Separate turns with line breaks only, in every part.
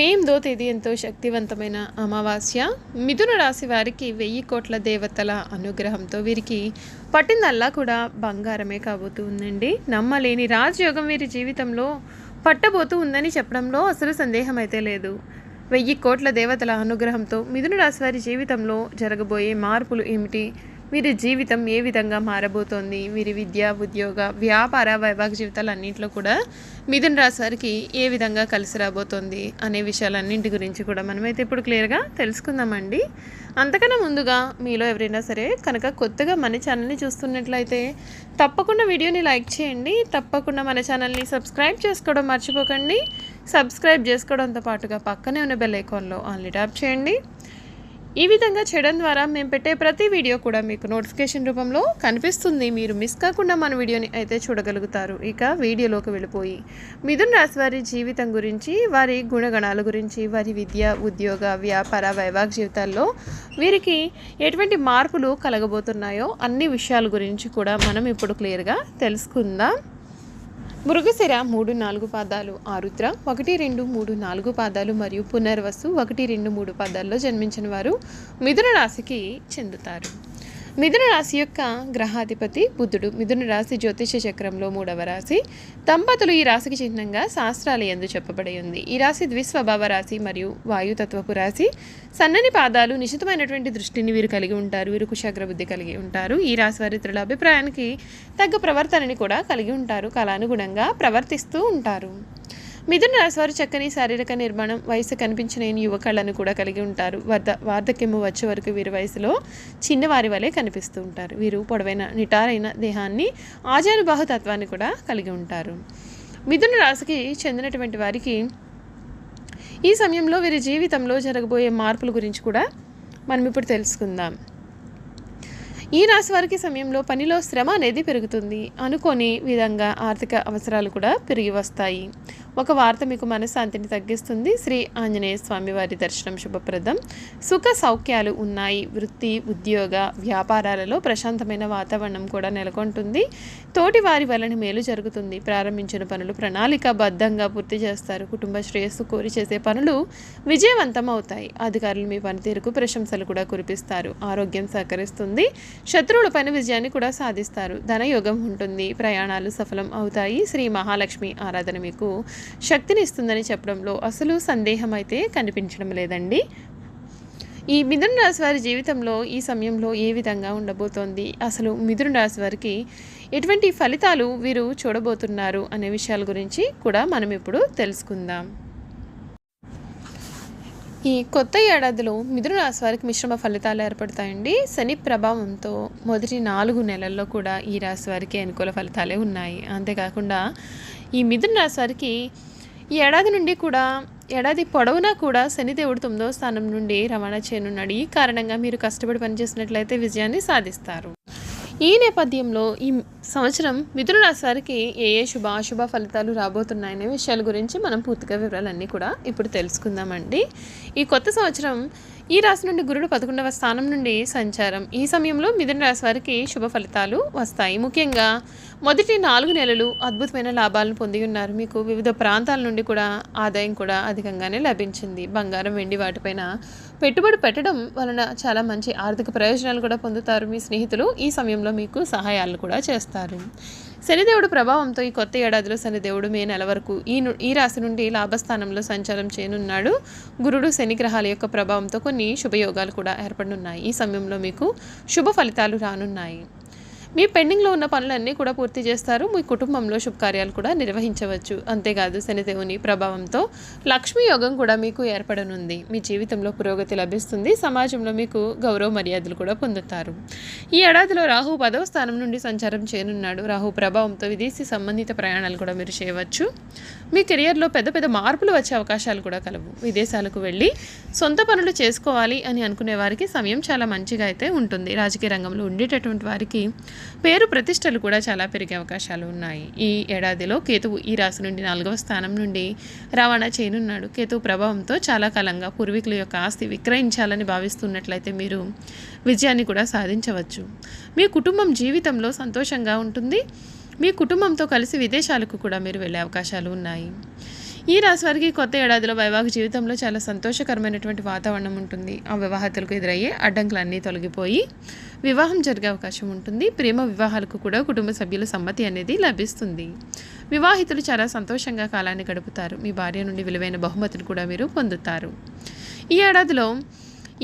మే ఎనిమిదో తేదీ ఎంతో శక్తివంతమైన అమావాస్య. మిథున రాశి వారికి వెయ్యి కోట్ల దేవతల అనుగ్రహంతో వీరికి పట్టిందల్లా కూడా బంగారమే కాబోతూ ఉందండి. నమ్మలేని రాజయోగం వీరి జీవితంలో పట్టబోతూ ఉందని చెప్పడంలో అసలు సందేహం అయితే లేదు. వెయ్యి కోట్ల దేవతల అనుగ్రహంతో మిథున రాశి వారి జీవితంలో జరగబోయే మార్పులు ఏమిటి? వీరి జీవితం ఏ విధంగా మారబోతోంది? వీరి విద్య ఉద్యోగ వ్యాపార వైభాగ జీవితాలన్నింటిలో కూడా మిథున్ రాశి వారికి ఏ విధంగా కలిసి రాబోతోంది అనే విషయాలన్నింటి గురించి కూడా మనమైతే ఇప్పుడు క్లియర్గా తెలుసుకుందామండి. అంతకన్నా ముందుగా మీలో ఎవరైనా సరే కనుక కొత్తగా మన ఛానల్ని చూస్తున్నట్లయితే తప్పకుండా వీడియోని లైక్ చేయండి. తప్పకుండా మన ఛానల్ని సబ్స్క్రైబ్ చేసుకోవడం మర్చిపోకండి. సబ్స్క్రైబ్ చేసుకోవడంతో పాటుగా పక్కనే ఉన్న బెల్ ఐకాన్లో ఆన్లీ ట్యాప్ చేయండి. ఈ విధంగా చేయడం ద్వారా మేము పెట్టే ప్రతి వీడియో కూడా మీకు నోటిఫికేషన్ రూపంలో కనిపిస్తుంది. మీరు మిస్ కాకుండా మన వీడియోని అయితే చూడగలుగుతారు. ఇక వీడియోలోకి వెళ్ళిపోయి మిథున్ రాశి వారి జీవితం గురించి వారి గుణగణాల గురించి వారి విద్య ఉద్యోగ వ్యాపార వైవాహిక జీవితాల్లో వీరికి ఎటువంటి మార్పులు కలగబోతున్నాయో అన్ని విషయాల గురించి కూడా మనం ఇప్పుడు క్లియర్గా తెలుసుకుందాం. మృగశిర మూడు నాలుగు పాదాలు ఆరుద్ర ఒకటి రెండు మూడు నాలుగు పాదాలు మరియు పునర్వసు ఒకటి రెండు మూడు పాదాల్లో జన్మించిన వారు మిథున రాశికి చెందుతారు. మిథున రాశి యొక్క గ్రహాధిపతి బుద్ధుడు మిథున రాశి జ్యోతిష చక్రంలో మూడవ రాశి. దంపతులు ఈ రాశికి చిహ్నంగా శాస్త్రాలు ఎందు చెప్పబడి ఉంది. ఈ రాశి ద్విస్వభావ రాశి మరియు వాయుతత్వపు రాశి. సన్నని పాదాలు నిశితమైనటువంటి దృష్టిని వీరు కలిగి ఉంటారు. వీరు కుశాగ్ర బుద్ధి కలిగి ఉంటారు. ఈ రాశి వారి ఇతరుల అభిప్రాయానికి తగ్గ ప్రవర్తనని కూడా కలిగి ఉంటారు. కాలానుగుణంగా ప్రవర్తిస్తూ ఉంటారు. మిథున రాశి వారు చక్కని శారీరక నిర్మాణం వయసు కనిపించిన యువ కూడా కలిగి ఉంటారు. వార్ధ వార్ధక్యము వచ్చే వరకు వీరి వయసులో చిన్నవారి వలె కనిపిస్తూ ఉంటారు. వీరు పొడవైన నిటారైన దేహాన్ని ఆజానుబాహు తత్వాన్ని కూడా కలిగి ఉంటారు. మిథున రాశికి చెందినటువంటి వారికి ఈ సమయంలో వీరి జీవితంలో జరగబోయే మార్పుల గురించి కూడా మనం ఇప్పుడు తెలుసుకుందాం. ఈ రాశి వారికి సమయంలో పనిలో శ్రమ అనేది పెరుగుతుంది. అనుకోని విధంగా ఆర్థిక అవసరాలు కూడా పెరిగి వస్తాయి. ఒక వార్త మీకు మనశ్శాంతిని తగ్గిస్తుంది. శ్రీ ఆంజనేయ స్వామి వారి దర్శనం శుభప్రదం. సుఖ సౌఖ్యాలు ఉన్నాయి. వృత్తి ఉద్యోగ వ్యాపారాలలో ప్రశాంతమైన వాతావరణం కూడా నెలకొంటుంది. తోటి వారి వలన మేలు జరుగుతుంది. ప్రారంభించిన పనులు ప్రణాళికాబద్ధంగా పూర్తి చేస్తారు. కుటుంబ శ్రేయస్సు కోరి చేసే పనులు విజయవంతం అవుతాయి అధికారులు మీ పనితీరుకు ప్రశంసలు కూడా కురిపిస్తారు. ఆరోగ్యం సహకరిస్తుంది. శత్రువులపైన విజయాన్ని కూడా సాధిస్తారు. ధనయోగం ఉంటుంది. ప్రయాణాలు సఫలం అవుతాయి. శ్రీ మహాలక్ష్మి ఆరాధన మీకు శక్తిని ఇస్తుందని చెప్పడంలో అసలు సందేహం అయితే కనిపించడం లేదండి. ఈ మిథున రాశి వారి జీవితంలో ఈ సమయంలో ఏ విధంగా ఉండబోతోంది? అసలు మిథున రాశి వారికి ఎటువంటి ఫలితాలు వీరు చూడబోతున్నారు అనే విషయాల గురించి కూడా మనం ఇప్పుడు తెలుసుకుందాం. ఈ కొత్త ఏడాదిలో మిథున రాశి వారికి మిశ్రమ ఫలితాలు ఏర్పడతాయండి. శని ప్రభావంతో మొదటి నాలుగు నెలల్లో కూడా ఈ రాశి వారికి అనుకూల ఫలితాలే ఉన్నాయి. అంతేకాకుండా ఈ మిథున రాశి వారికి ఈ ఏడాది నుండి కూడా ఏడాది పొడవునా కూడా శనిదేవుడు తొమ్మిదవ స్థానం నుండి రవాణా చేయనున్నాడు. ఈ కారణంగా మీరు కష్టపడి పనిచేసినట్లయితే విజయాన్ని సాధిస్తారు. ఈ నేపథ్యంలో ఈ సంవత్సరం మిథున రాశి వారికి ఏ ఏ శుభ అశుభ ఫలితాలు రాబోతున్నాయనే విషయాల గురించి మనం పూర్తిగా వివరాలన్నీ కూడా ఇప్పుడు తెలుసుకుందామండి. ఈ కొత్త సంవత్సరం ఈ రాశి నుండి గురుడు పదకొండవ స్థానం నుండి సంచారం. ఈ సమయంలో మిథున రాశి వారికి శుభ ఫలితాలు వస్తాయి. ముఖ్యంగా మొదటి నాలుగు నెలలు అద్భుతమైన లాభాలను పొంది ఉన్నారు. మీకు వివిధ ప్రాంతాల నుండి కూడా ఆదాయం కూడా అధికంగానే లభించింది. బంగారం వెండి వాటిపైన పెట్టుబడి పెట్టడం వలన చాలా మంచి ఆర్థిక ప్రయోజనాలు కూడా పొందుతారు. మీ స్నేహితులు ఈ సమయంలో మీకు సహాయాలు కూడా చేస్తారు. శనిదేవుడు ప్రభావంతో ఈ కొత్త ఏడాదిలో శనిదేవుడు మే నెల వరకు ఈ ఈ రాశి నుండి లాభస్థానంలో సంచారం చేయనున్నాడు. గురుడు శని గ్రహాల యొక్క ప్రభావంతో కొన్ని శుభయోగాలు కూడా ఏర్పడనున్నాయి. ఈ సమయంలో మీకు శుభ ఫలితాలు రానున్నాయి. మీ పెండింగ్లో ఉన్న పనులన్నీ కూడా పూర్తి చేస్తారు. మీ కుటుంబంలో శుభకార్యాలు కూడా నిర్వహించవచ్చు. అంతేకాదు శనిదేవుని ప్రభావంతో లక్ష్మీ యోగం కూడా మీకు ఏర్పడనుంది. మీ జీవితంలో పురోగతి లభిస్తుంది. సమాజంలో మీకు గౌరవ మర్యాదలు కూడా పొందుతారు. ఈ ఏడాదిలో రాహు పదవ స్థానం నుండి సంచారం చేయనున్నాడు. రాహు ప్రభావంతో విదేశీ సంబంధిత ప్రయాణాలు కూడా మీరు చేయవచ్చు. మీ కెరియర్లో పెద్ద పెద్ద మార్పులు వచ్చే అవకాశాలు కూడా కలవు. విదేశాలకు వెళ్ళి సొంత పనులు చేసుకోవాలి అని అనుకునే వారికి సమయం చాలా మంచిగా అయితే ఉంటుంది. రాజకీయ రంగంలో ఉండేటటువంటి వారికి పేరు ప్రతిష్టలు కూడా చాలా పెరిగే అవకాశాలు ఉన్నాయి. ఈ ఏడాదిలో కేతువు ఈ రాశి నుండి నాలుగవ స్థానం నుండి రవాణా చేయనున్నాడు. కేతువు ప్రభావంతో చాలా కాలంగా పూర్వీకుల యొక్క ఆస్తి విక్రయించాలని భావిస్తున్నట్లయితే మీరు విజయాన్ని కూడా సాధించవచ్చు. మీ కుటుంబం జీవితంలో సంతోషంగా ఉంటుంది. మీ కుటుంబంతో కలిసి విదేశాలకు కూడా మీరు వెళ్ళే అవకాశాలు ఉన్నాయి. ఈ రాశి వారికి కొత్త ఏడాదిలో వైవాహిక జీవితంలో చాలా సంతోషకరమైనటువంటి వాతావరణం ఉంటుంది. ఆ వివాహితులకు ఎదురయ్యే అడ్డంకులన్నీ తొలగిపోయి వివాహం జరిగే అవకాశం ఉంటుంది. ప్రేమ వివాహాలకు కూడా కుటుంబ సభ్యుల సమ్మతి అనేది లభిస్తుంది. వివాహితులు చాలా సంతోషంగా కాలాన్ని గడుపుతారు. మీ భార్య నుండి విలువైన బహుమతిని కూడా మీరు పొందుతారు. ఈ ఏడాదిలో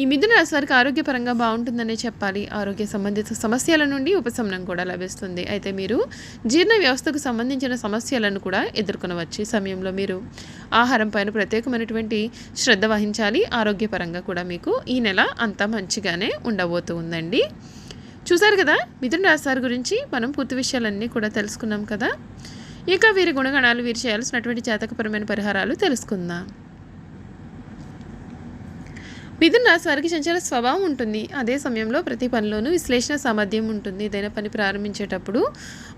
ఈ మిథున రాశి వారికి ఆరోగ్యపరంగా బాగుంటుందనే చెప్పాలి. ఆరోగ్య సంబంధిత సమస్యల నుండి ఉపశమనం కూడా లభిస్తుంది. అయితే మీరు జీర్ణ వ్యవస్థకు సంబంధించిన సమస్యలను కూడా ఎదుర్కొనవచ్చు. ఈ సమయంలో మీరు ఆహారం పైన ప్రత్యేకమైనటువంటి శ్రద్ధ వహించాలి. ఆరోగ్యపరంగా కూడా మీకు ఈ నెల అంతా మంచిగానే ఉండబోతూ ఉందండి చూసారు కదా? మిథున రాశి వారి గురించి మనం పూర్తి విషయాలన్నీ కూడా తెలుసుకున్నాం కదా? ఇక వీరి గుణగణాలు వీరు చేయాల్సినటువంటి జాతకపరమైన పరిహారాలు తెలుసుకుందాం. మిథున్ రాశి వారికి చంచల స్వభావం ఉంటుంది. అదే సమయంలో ప్రతి పనిలోనూ విశ్లేషణ సామర్థ్యం ఉంటుంది. ఏదైనా పని ప్రారంభించేటప్పుడు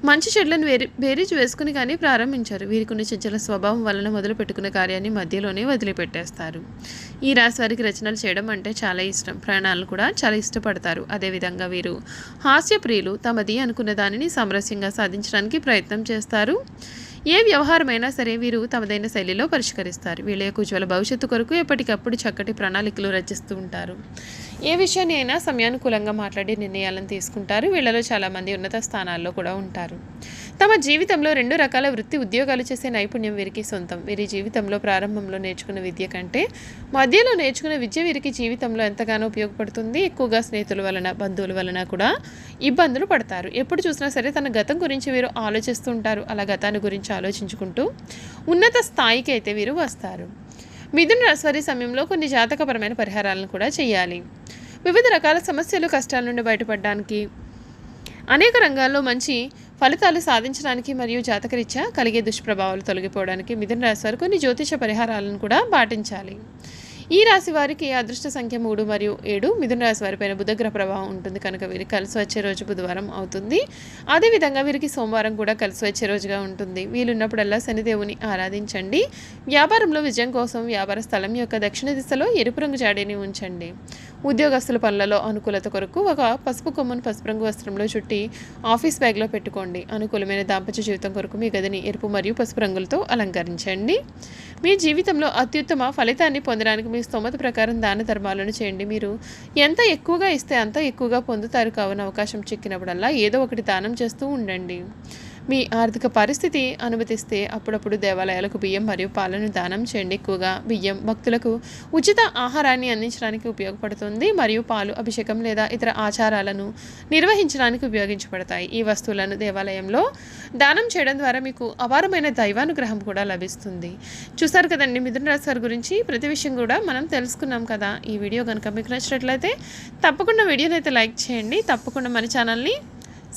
మంచి చెడ్లను వేరి బేరీజ్ వేసుకుని కానీ ప్రారంభించారు. వీరికి ఉన్న చంచల స్వభావం వలన మొదలు పెట్టుకున్న కార్యాన్ని మధ్యలోనే వదిలిపెట్టేస్తారు. ఈ రాశి వారికి రచనలు చేయడం అంటే చాలా ఇష్టం. ప్రయాణాలను కూడా చాలా ఇష్టపడతారు. అదేవిధంగా వీరు హాస్యప్రియులు. తమది అనుకున్న దానిని సామరస్యంగా సాధించడానికి ప్రయత్నం చేస్తారు. ఏ వ్యవహారమైనా సరే వీరు తమదైన శైలిలో పరిష్కరిస్తారు. వీళ్ళ యొక్క ఉజ్వల భవిష్యత్తు కొరకు ఎప్పటికప్పుడు చక్కటి ప్రణాళికలు రచిస్తూ ఉంటారు. ఏ విషయాన్ని అయినా సమయానుకూలంగా మాట్లాడి నిర్ణయాలను తీసుకుంటారు. వీళ్ళలో చాలామంది ఉన్నత స్థానాల్లో కూడా ఉంటారు. తమ జీవితంలో రెండు రకాల వృత్తి ఉద్యోగాలు చేసే నైపుణ్యం వీరికి సొంతం. వీరి జీవితంలో ప్రారంభంలో నేర్చుకున్న విద్య కంటే మధ్యలో నేర్చుకున్న విద్య వీరికి జీవితంలో ఎంతగానో ఉపయోగపడుతుంది. ఎక్కువగా స్నేహితుల వలన బంధువుల వలన కూడా ఇబ్బందులు పడతారు. ఎప్పుడు చూసినా సరే తన గతం గురించి వీరు ఆలోచిస్తూ ఉంటారు. అలా గతాన్ని గురించి ఆలోచించుకుంటూ ఉన్నత స్థాయికి అయితే వీరు వస్తారు. మిథున రాశి సమయంలో కొన్ని జాతకపరమైన పరిహారాలను కూడా చేయాలి. వివిధ రకాల సమస్యలు కష్టాల నుండి బయటపడడానికి అనేక రంగాల్లో మంచి ఫలితాలు సాధించడానికి మరియు జాతకరీత్యా కలిగే దుష్ప్రభావాలు తొలగిపోవడానికి మిథున రాశి వారు కొన్ని జ్యోతిష పరిహారాలను కూడా పాటించాలి. ఈ రాశి వారికి అదృష్ట సంఖ్య మూడు మరియు ఏడు మిథున రాశి వారిపైన బుధగ్రహ ప్రభావం ఉంటుంది కనుక వీరికి కలిసి వచ్చే రోజు బుధవారం అవుతుంది. అదేవిధంగా వీరికి సోమవారం కూడా కలిసి వచ్చే రోజుగా ఉంటుంది. వీలున్నప్పుడల్లా శనిదేవుని ఆరాధించండి. వ్యాపారంలో విజయం కోసం వ్యాపార స్థలం యొక్క దక్షిణ దిశలో ఎరుపు రంగు జాడీని ఉంచండి. ఉద్యోగస్తుల పనులలో అనుకూలత కొరకు ఒక పసుపు కొమ్మను పసుపు రంగు వస్త్రంలో చుట్టి ఆఫీస్ బ్యాగ్లో పెట్టుకోండి. అనుకూలమైన దాంపత్య జీవితం కొరకు మీ గదిని ఎరుపు మరియు పసుపు రంగులతో అలంకరించండి. మీ జీవితంలో అత్యుత్తమ ఫలితాన్ని పొందడానికి మీ స్తోమత ప్రకారం దాన ధర్మాలను చేయండి. మీరు ఎంత ఎక్కువగా ఇస్తే అంత ఎక్కువగా పొందుతారు కావున అవకాశం చిక్కినప్పుడల్లా ఏదో ఒకటి దానం చేస్తూ ఉండండి. మీ ఆర్థిక పరిస్థితి అనుమతిస్తే అప్పుడప్పుడు దేవాలయాలకు బియ్యం మరియు పాలను దానం చేయండి. ఎక్కువగా బియ్యం భక్తులకు ఉచిత ఆహారాన్ని అందించడానికి ఉపయోగపడుతుంది మరియు పాలు అభిషేకం లేదా ఇతర ఆచారాలను నిర్వహించడానికి ఉపయోగించబడతాయి. ఈ వస్తువులను దేవాలయంలో దానం చేయడం ద్వారా మీకు అపారమైన దైవానుగ్రహం కూడా లభిస్తుంది. చూసారు కదండి మిథున రాశి వారి గురించి? ప్రతి విషయం కూడా మనం తెలుసుకున్నాం కదా. ఈ వీడియో కనుక మీకు నచ్చినట్లయితే తప్పకుండా వీడియోని అయితే లైక్ చేయండి. తప్పకుండా మన ఛానల్ని